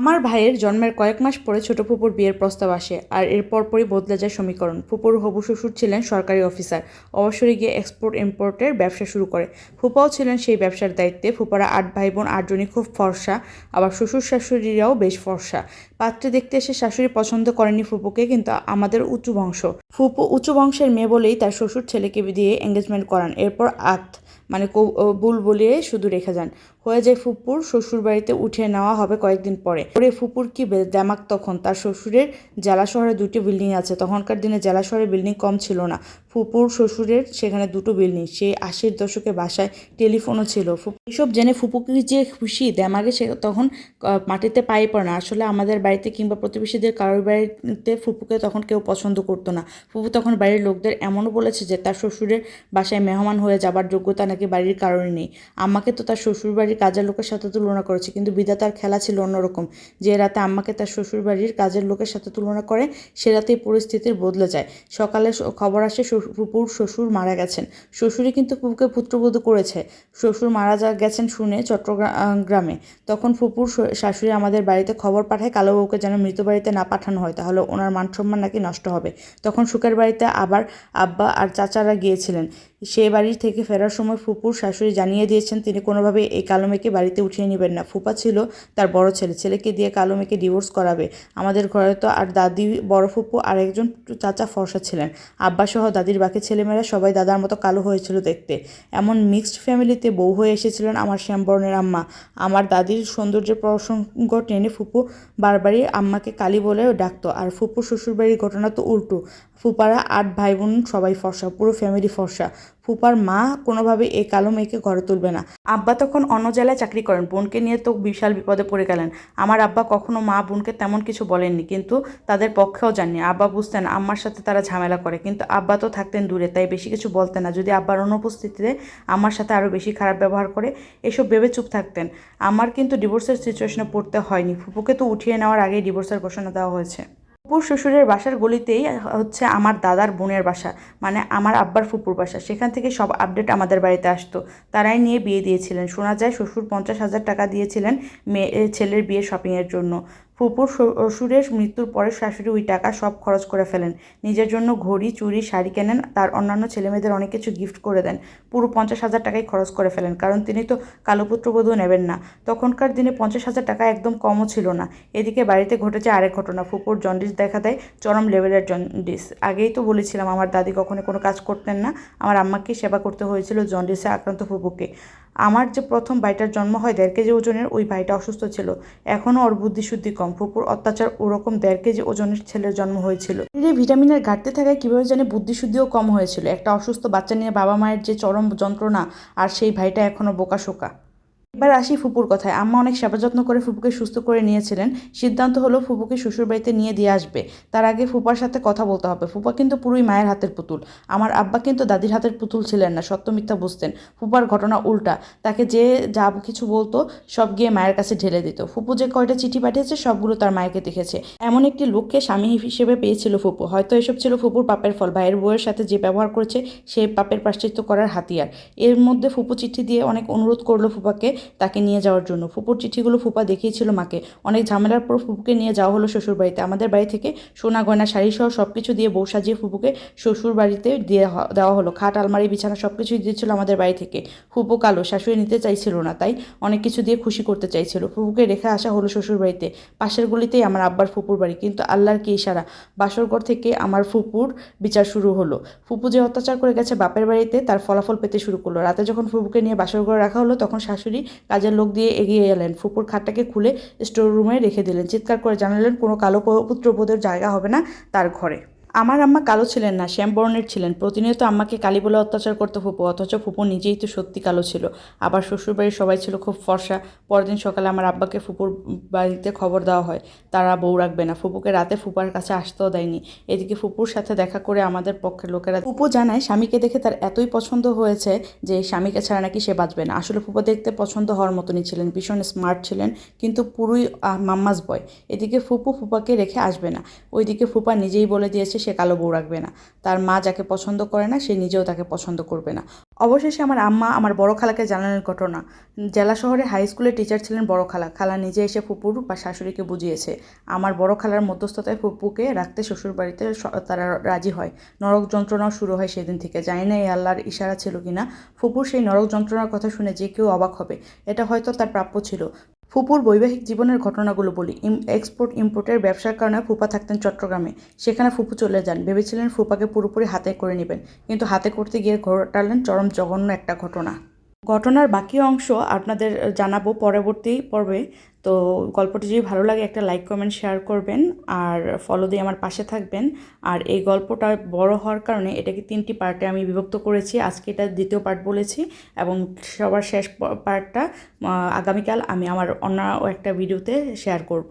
আমার ভাইয়ের জন্মের কয়েক মাস পরে ছোট ফুপুর বিয়ের প্রস্তাব আসে আর এর পরপরই বদলে যায় সমীকরণ। ফুপুর হবু শ্বশুর ছিলেন সরকারি অফিসার, অবসরে গিয়ে এক্সপোর্ট ইম্পোর্টের ব্যবসা শুরু করে। ফুপাও ছিলেন সেই ব্যবসার দায়িত্বে। ফুপারা আট ভাই বোন আটজনই খুব ফর্সা, আবার শ্বশুর শাশুড়িরাও বেশ ফর্সা। পাত্রে দেখতে এসে শাশুড়ি পছন্দ করেনি ফুপুকে, কিন্তু আমাদের উঁচু বংশ। ফুপু উঁচু বংশের মেয়ে বলেই তার শ্বশুর ছেলেকে দিয়ে এঙ্গেজমেন্ট করান। এরপর আত মানে বুল বলিয়ে শুধু রেখে যান। হয়ে যায় ফুপুর শ্বশুর বাড়িতে উঠে নেওয়া হবে কয়েকদিন পরে। ওরে ফুপুর কি দেমাক তখন? তার শ্বশুরের জেলা শহরে দুটি বিল্ডিং আছে। তখনকার দিনে জেলা শহরে বিল্ডিং কম ছিল না। ফুপুর শ্বশুরের সেখানে দুটো বিল্ডিং। সেই আশির দশকে বাসায় টেলিফোনও ছিল। এসব জেনে ফুপুকে যে খুশি? দেমাগে সে তখন মাটিতে পায়ে পড়ে না। আসলে আমাদের বাড়িতে কিংবা প্রতিবেশীদের কারোর বাড়িতে ফুপুকে তখন কেউ পছন্দ করতো না। ফুপু তখন বাড়ির লোকদের এমনও বলেছে যে, তার শ্বশুরের বাসায় মেহমান হয়ে যাবার যোগ্যতা নাকি বাড়ির কারণে নেই। আমাকে তো তার শ্বশুর বাড়ির কাজের লোকের সাথে তুলনা করেছে, কিন্তু বিধাতার খেলা ছিল অন্যরকম। যে রাতে আম্মাকে তার শ্বশুর বাড়ির কাজের লোকের সাথে তুলনা করে, সে রাতেই পরিস্থিতির বদলে যায়। সকালে খবর আসে ফুপুর শ্বশুর মারা গেছেন। শ্বশুরই কিন্তু ফুপুকে পুত্রবধূ করেছে। শ্বশুর মারা যা গেছেন শুনে চট্টগ্রাম গ্রামে। তখন ফুপুর শাশুড়ি আমাদের বাড়িতে খবর পাঠায়, কালো বউকে যেন মৃত বাড়িতে না পাঠানো হয়, তাহলে ওনার মান সম্মান নাকি নষ্ট হবে। তখন সুখের বাড়িতে আবার আব্বা আর চাচারা গিয়েছিলেন। সে বাড়ি থেকে ফেরার সময় ফুপুর শাশুড়ি জানিয়ে দিয়েছেন, তিনি কোনোভাবে এই কালো মেয়েকে বাড়িতে উঠিয়ে নেবেন না। ফুপা ছিল তার বড় ছেলে। ছেলেকে দিয়ে কালো মেয়েকে ডিভোর্স করাবে। আমাদের ঘরে তো আর দাদি, বড় ফুপু আর একজন চাচা ফর্সা ছিলেন। আব্বা সহ দাদির বাকি ছেলেমেয়েরা সবাই দাদার মতো কালো হয়েছিল দেখতে। এমন মিক্সড ফ্যামিলিতে বউ হয়ে এসেছিলেন আমার শ্যামবর্ণের আম্মা। আমার দাদির সৌন্দর্যের প্রসঙ্গ টেনে ফুপু বারবারই আম্মাকে কালী বলে ডাকতো। আর ফুপু শ্বশুরবাড়ির ঘটনা তো উল্টো। ফুপারা আট ভাই বোন সবাই ফর্সা, পুরো ফ্যামিলি ফর্সা। ফুপার মা কোনোভাবে এই কালো মেয়েকে ঘরে তুলবে না। আব্বা তখন অন্য জেলায় চাকরি করেন। বোনকে নিয়ে তো বিশাল বিপদে পড়ে গেলেন। আমার আব্বা কখনো মা বোনকে তেমন কিছু বলেননি, কিন্তু তাদের পক্ষেও জাননি। আব্বা বুঝতেন আম্মার সাথে তারা ঝামেলা করে, কিন্তু আব্বা তো থাকতেন দূরে, তাই বেশি কিছু বলতেন না। যদি আব্বার অনুপস্থিতিতে আমার সাথে আরও বেশি খারাপ ব্যবহার করে, এসব ভেবে চুপ থাকতেন। আমার কিন্তু ডিভোর্সের সিচুয়েশনে পড়তে হয়নি। ফুপুকে তো উঠিয়ে নেওয়ার আগেই ডিভোর্সের ঘোষণা দেওয়া হয়েছে। ফুপুর শ্বশুরের বাসার গলিতেই হচ্ছে আমার দাদার বোনের বাসা মানে আমার আব্বার ফুপুর বাসা। সেখান থেকে সব আপডেট আমাদের বাড়িতে আসতো। তারাই নিয়ে বিয়ে দিয়েছিলেন। শোনা যায় শ্বশুর পঞ্চাশ হাজার টাকা দিয়েছিলেন মেয়ে, ছেলের বিয়ে শপিংয়ের জন্য। ফুপুর শ্বশুরের মৃত্যুর পরে শাশুড়ি ওই টাকা সব খরচ করে ফেলেন। নিজের জন্য ঘড়ি, চুড়ি, শাড়ি কেনেন, তার অন্যান্য ছেলেমেয়েদের অনেক কিছু গিফট করে দেন। পুরো পঞ্চাশ হাজার টাকাই খরচ করে ফেলেন, কারণ তিনি তো কালো পুত্রবধূ নেবেন না। তখনকার দিনে পঞ্চাশ হাজার টাকা একদম কমও ছিল না। এদিকে বাড়িতে ঘটেছে আরেক ঘটনা। ফুপুর জন্ডিস দেখা দেয় চরম লেভেলের জন্ডিস। আগেই তো বলেছিলাম, আমার দাদি কখনো কোনো কাজ করতেন না। আমার আম্মাকে সেবা করতে হয়েছিল জন্ডিসে আক্রান্ত ফুপুকে। আমার যে প্রথম ভাইটার জন্ম হয় দেড় কেজি ওজনের, ওই ভাইটা অসুস্থ ছিল। এখনও ওর বুদ্ধিশুদ্ধি কম। ফুপুর অত্যাচার ওরকম দেড় কেজি ওজনের ছেলের জন্ম হয়েছিল। এই ভিটামিনের ঘাটতি থাকায় কীভাবে জানি বুদ্ধিশুদ্ধিও কম হয়েছিল। একটা অসুস্থ বাচ্চা নিয়ে বাবা মায়ের যে চরম যন্ত্রণা, আর সেই ভাইটা এখনও বোকাশোকা। এবার আসি ফুপুর কথায়। আম্মা অনেক সেবা যত্ন করে ফুপুকে সুস্থ করে নিয়েছিলেন। সিদ্ধান্ত হলো ফুপুকে শ্বশুরবাড়িতে নিয়ে দিয়ে আসবে। তার আগে ফুপার সাথে কথা বলতে হবে। ফুপা কিন্তু পুরোই মায়ের হাতের পুতুল। আমার আব্বা কিন্তু দাদির হাতের পুতুল ছিলেন না, সত্য মিথ্যা বুঝতেন। ফুপার ঘটনা উল্টা। তাকে যে যা কিছু বলতো, সব গিয়ে মায়ের কাছে ঢেলে দিত। ফুপু যে কয়টা চিঠি পাঠিয়েছে, সবগুলো তার মায়েকে দেখেছে। এমন একটি লোককে স্বামী হিসেবে পেয়েছিল ফুপু। হয়তো এসব ছিল ফুপুর পাপের ফল। ভাইয়ের বউয়ের সাথে যে ব্যবহার করেছে সেই পাপের প্রাশ্চিত্য করার হাতিয়ার। এর মধ্যে ফুপু চিঠি দিয়ে অনেক অনুরোধ করল ফুপাকে। তাকে নিয়ে যাওয়ার জন্য। ফুপুর চিঠিগুলো ফুপা দেখিয়েছিল মাকে। অনেক ঝামেলার পর ফুপুকে নিয়ে যাওয়া হলো শ্বশুর বাড়িতে আমাদের বাড়ি থেকে সোনা, গয়না শাড়ি সহ সব কিছু দিয়ে বউ সাজিয়ে ফুপুকে শ্বশুর বাড়িতে দিয়ে দেওয়া হলো। খাট, আলমারি, বিছানা সব কিছুই দিয়েছিল আমাদের বাড়ি থেকে। ফুপু কালো, শাশুড়ি নিতে চাইছিল না, তাই অনেক কিছু দিয়ে খুশি করতে চাইছিল। ফুপুকে রেখে আসা হলো শ্বশুর বাড়িতে পাশের গলিতেই আমার আব্বার ফুপুর বাড়ি, কিন্তু আল্লাহর কি ইশারা? বাসরঘর থেকে আমার ফুপুর বিচার শুরু হলো। ফুপু যে অত্যাচার করে গেছে বাপের বাড়িতে, তার ফলাফল পেতে শুরু করল। রাতে যখন ফুপুকে নিয়ে বাসর ঘরে রাখা হলো, তখন শাশুড়ি কাজের লোক দিয়ে এগিয়ে এলেন। ফুপুর খাটটাকে খুলে স্টোর রুমে রেখে দিলেন। চিৎকার করে জানালেন, কোনো কালো পুত্রবোধের জায়গা হবে না তার ঘরে। আমার আম্মা কালো ছিলেন না শ্যাম বর্ণের ছিলেন। প্রতিনিয়ত আম্মাকে কালী বলে অত্যাচার করতে ফুপু অথচ ফুপু নিজেই তো সত্যি কালো ছিল। আবার শ্বশুরবাড়ির সবাই ছিল খুব ফর্সা। পরদিন সকালে আমার আব্বাকে ফুপুর বাড়িতে খবর দেওয়া হয়। তারা বউ রাখবে না। ফুপুকে রাতে ফুপার কাছে আসতেও দেয়নি। এদিকে ফুপুর সাথে দেখা করে আমাদের পক্ষের লোকেরা ফুপু জানায় স্বামীকে দেখে তার এতই পছন্দ হয়েছে যে স্বামীকে ছাড়া নাকি সে বাঁচবে না। আসলে ফুপা দেখতে পছন্দ হওয়ার মতনই ছিলেন ভীষণ স্মার্ট ছিলেন কিন্তু পুরোই আহ, মাম্মাস বয়। এদিকে ফুপু ফুপাকে রেখে আসবে না। ওইদিকে ফুপা নিজেই বলে দিয়েছে সে কালো বউ রাখবে না। তার মা যাকে পছন্দ করে না, সে নিজেও তাকে পছন্দ করবে না। অবশেষে আমার আম্মা আমার বড় খালাকে জানানোর ঘটনা। জেলা শহরে হাই স্কুলের টিচার ছিলেন বড় খালা। খালা নিজে এসে ফুপুর বা শাশুড়িকে বুঝিয়েছে। আমার বড় খালার মধ্যস্থতায় ফুপুকে রাখতে শ্বশুর বাড়িতে স- তারা রাজি হয়। নরক যন্ত্রণাও শুরু হয় সেদিন থেকে। জানি না এই আল্লাহর ইশারা ছিল কিনা। ফুপুর সেই নরক যন্ত্রণার কথা শুনে যে কেউ অবাক হবে। এটা হয়তো তার প্রাপ্য ছিল। ফুপুর বৈবাহিক জীবনের ঘটনাগুলো বলি। এক্সপোর্ট ইম্পোর্টের ব্যবসার কারণে ফুপা থাকতেন চট্টগ্রামে। সেখানে ফুপু চলে যান। ভেবেছিলেন ফুপাকে পুরোপুরি হাতে করে নেবেন। কিন্তু হাতে করতে গিয়ে ঘটালেন চরম জঘন্য একটা ঘটনা। ঘটনার বাকি অংশ আপনাদের জানাব পরবর্তী পর্বে। তো গল্পটি যদি ভালো লাগে একটা লাইক, কমেন্ট, শেয়ার করবেন আর ফলো দিয়ে আমার পাশে থাকবেন। আর এই গল্পটা বড় হওয়ার কারণে এটাকে তিনটি পার্টে আমি বিভক্ত করেছি। আজকে এটা দ্বিতীয় পার্ট বলেছি এবং সবার শেষ পার্টটা আগামীকাল আমি আমার অন্য একটা ভিডিওতে শেয়ার করব।